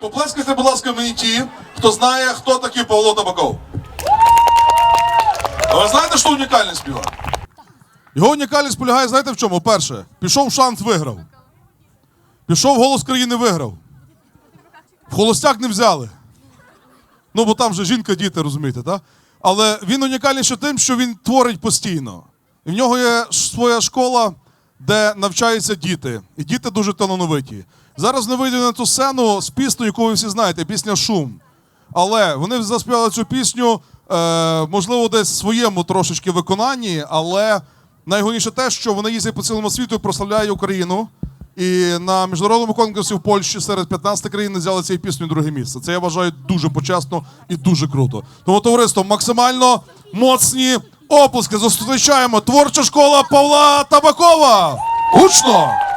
Поплескайте, будь ласка, мені ті, хто знає, хто такий Павло Табаков. А ви знаєте, що унікальний співак? Його унікальність полягає, знаєте в чому? Перше, пішов шанс, виграв. Пішов голос країни, виграв. В холостяк не взяли. Ну, бо там же жінка, діти, розумієте, так? Але він унікальний ще тим, що він творить постійно. І в нього є своя школа, де навчаються діти. І діти дуже талановиті. Зараз не вийду на ту сцену з піснею, яку ви всі знаєте, пісня Шум. Але вони заспівали цю пісню, е, можливо, десь в своєму трошечки виконанні, але найголовніше те, що вони їздять по цілому світу і прославляють Україну. І на міжнародному конкурсі в Польщі серед 15 країн взяли цією піснею друге місце. Це я вважаю дуже почесно і дуже круто. Тому товариство максимально моцні оплески. Зустрічаємо творча школа Павла Табакова. Гучно!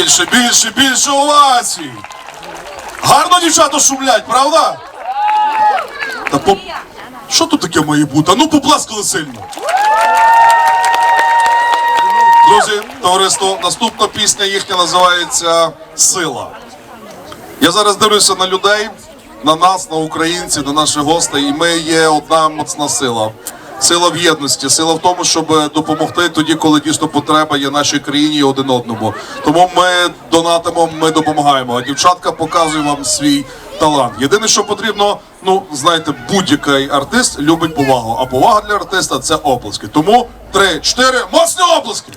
Більше, більше, більше овацій. Гарно дівчата шумлять, правда? Та по... Що тут таке має бути? Ну, поплескали сильно. Друзі, товариство, наступна пісня їхня називається Сила. Я зараз дивлюся на людей, на нас, на українців, на наших гостей, і ми є одна моцна сила. Сила в єдності, сила в тому, щоб допомогти тоді, коли дійсно потреба є нашій країні і один одному. Тому ми донатимо, ми допомагаємо. А дівчатка показує вам свій талант. Єдине, що потрібно, ну знаєте, будь-який артист любить повагу. А повага для артиста це оплески. Тому три, чотири, моцні оплески!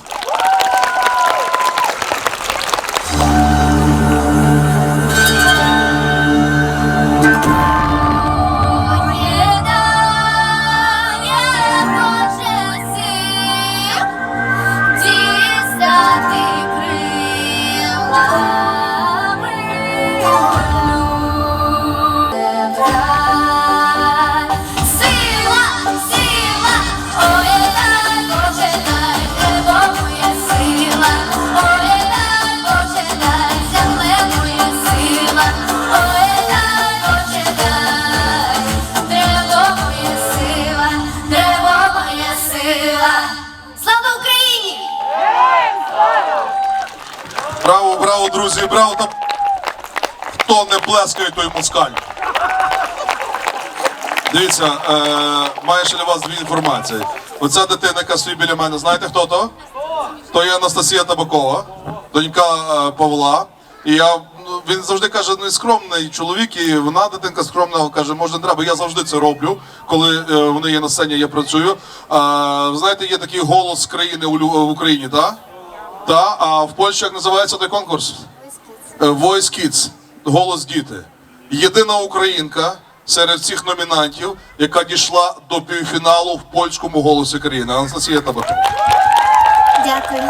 Друзі, браво там. Хто не плескає, той москаль. Дивіться, е, має ще для вас дві інформації. Оця дитина, яка стоїть біля мене, знаєте хто то? То є Анастасія Табакова, донька е, Павла. І я, ну, він завжди каже, ну і скромний чоловік, і вона дитинка скромна, каже, може не треба. Я завжди це роблю, коли е, вони є на сцені, я працюю. Е, знаєте, є такий голос країни у, в Україні, так? Та, а в Польщі як називається той конкурс? Е, Voice Kids. Голос діти. Єдина українка серед всіх номінантів, яка дійшла до півфіналу в польському голосі країни. Анастасія Табачок. Дякую.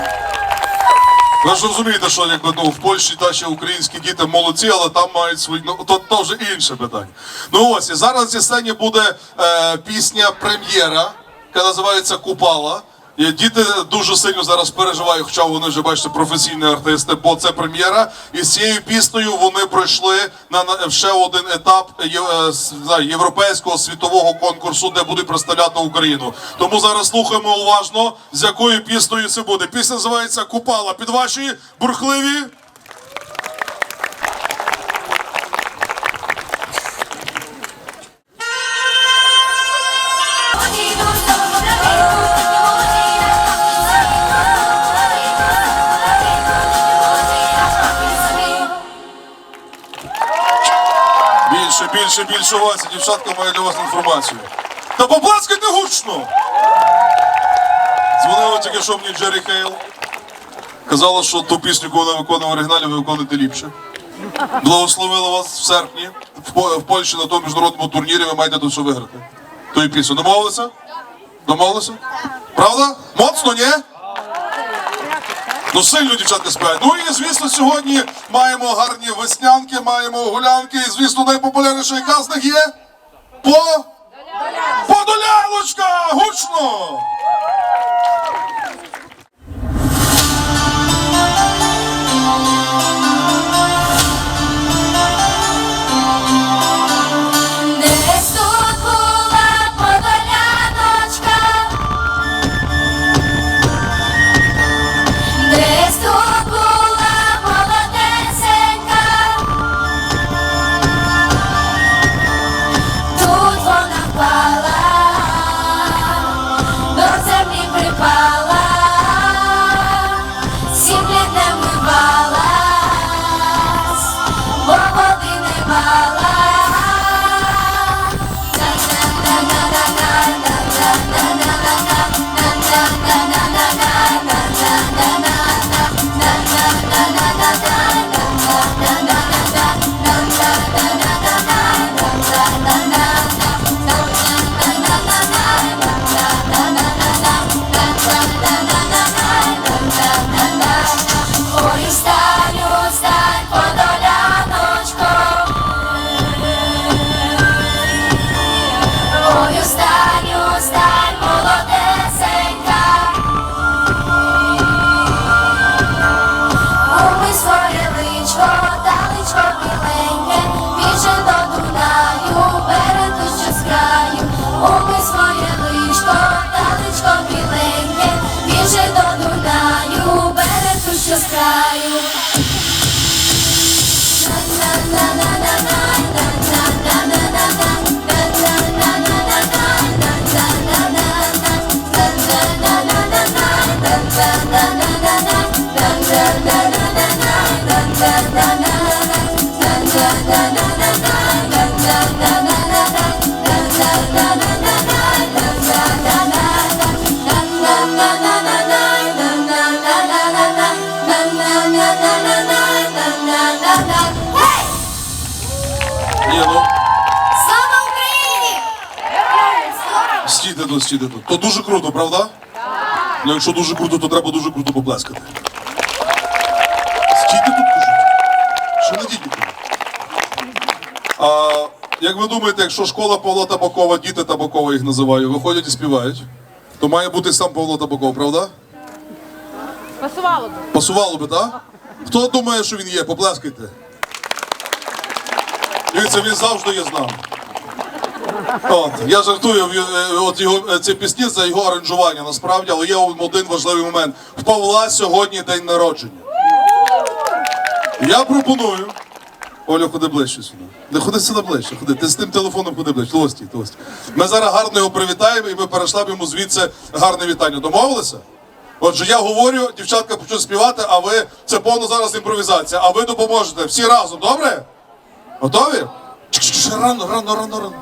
Ви ж розумієте, що якби ну в Польщі та ще українські діти молодці, але там мають свої ну то, то вже інше питання. Ну ось і зараз цій сцені буде е, пісня прем'єра, яка називається Купала. І діти дуже сильно зараз переживають, хоча вони вже бачите професійні артисти, бо це прем'єра. І з цією піснею вони пройшли на, ще один етап е, знаю, європейського світового конкурсу, де будуть представляти Україну. Тому зараз слухаємо уважно, з якою піснею це буде. Пісня називається Купала. Під ваші бурхливі. Вася. Дівчатка має для вас інформацію. Та поплескайте гучно! Дзвонила тільки що мені Джері Хейл. Казала, що ту пісню, яку вона виконує в оригіналі, ви виконуєте ліпше. Благословила вас в серпні в, Польщі на тому міжнародному турнірі. Ви маєте тут що виграти. Тою пісню. Домовилися? Домовилися? Правда? Моцно, ні? Ну сильно дівчатка співають. Ну і звісно, сьогодні маємо гарні веснянки, маємо гулянки. І звісно, найпопулярніша яка з них є? По Подоляночка! Гучно! Тут. То дуже круто, правда? Ну, якщо дуже круто, то треба дуже круто поплескати. Скільки тут кажуть? Що не діти? А, як ви думаєте, якщо школа Павла Табакова, діти Табакова їх називаю, виходять і співають, то має бути сам Павло Табаков, правда? Пасувало б. Пасувало би, так? Хто думає, що він є? Поплескайте. Дивіться, він завжди є з нами. От, я жартую, е, от його е, ці пісні за його аранжування насправді, але є один важливий момент. В Павла сьогодні день народження. Я пропоную. Оля, ходи ближче сюди. Не ходи сюди ближче, ходи. Ти з тим телефоном ходи ближче. Толості, толості. Ми зараз гарно його привітаємо і ми перейшли б йому звідси гарне вітання. Домовилися? Отже, я говорю, дівчатка почнуть співати, а ви це повно зараз імпровізація. А ви допоможете всі разом, добре? Готові? Рано, рано, рано, рано.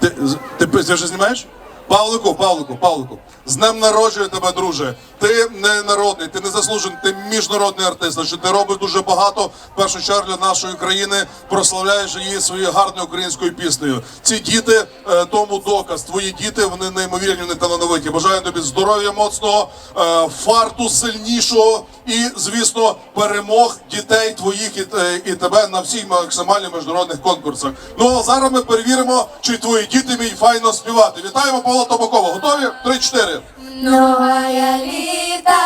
Ти, ти, ти вже знімаєш? Павлику, Павлику, Павлику, з днем народження тебе, друже. Ти не народний, ти не заслужений, ти міжнародний артист. Значить, ти робиш дуже багато в першу чергу для нашої країни, прославляєш її своєю гарною українською піснею. Ці діти е, тому доказ. Твої діти вони неймовірні, вони талановиті. Бажаю тобі здоров'я моцного, е, фарту сильнішого і, звісно, перемог дітей твоїх і, е, і тебе на всіх максимальних міжнародних конкурсах. Ну а зараз ми перевіримо, чи твої діти вміють файно співати. Вітаємо Павла Табакова. Готові? Три-чотири. нова літа,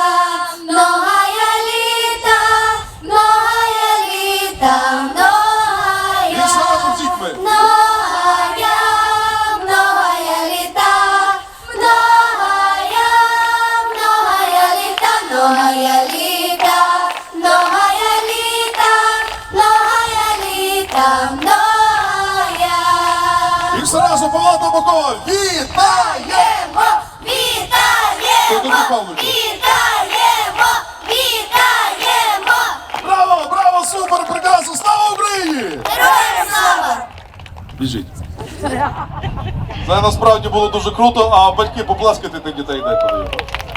І все разом Павла Вітаємо! Вітаємо! Вітаємо! Вітаємо! Браво, браво, супер, прекрасно! Слава Україні! Героям слава! Біжіть. Це насправді було дуже круто, а батьки поплескати тих дітей деколи.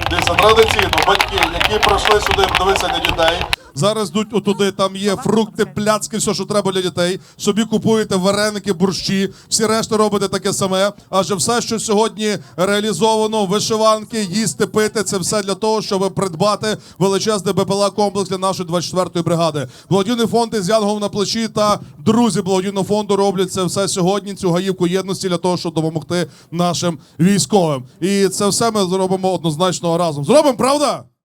Дивіться, традиційно, батьки, які прийшли сюди подивитися на дітей. Зараз йдуть отуди, там є фрукти, пляцки, все, що треба для дітей. Собі купуєте вареники, борщі, всі решта робите таке саме. Адже все, що сьогодні реалізовано, вишиванки, їсти, пити, це все для того, щоб придбати величезний БПЛА комплекс для нашої 24-ї бригади. Благодійний фонд із Янгом на плечі та друзі благодійного фонду роблять це все сьогодні. Цю гаївку єдності для того, щоб допомогти нашим військовим. І це все ми зробимо однозначно разом. Зробимо, правда?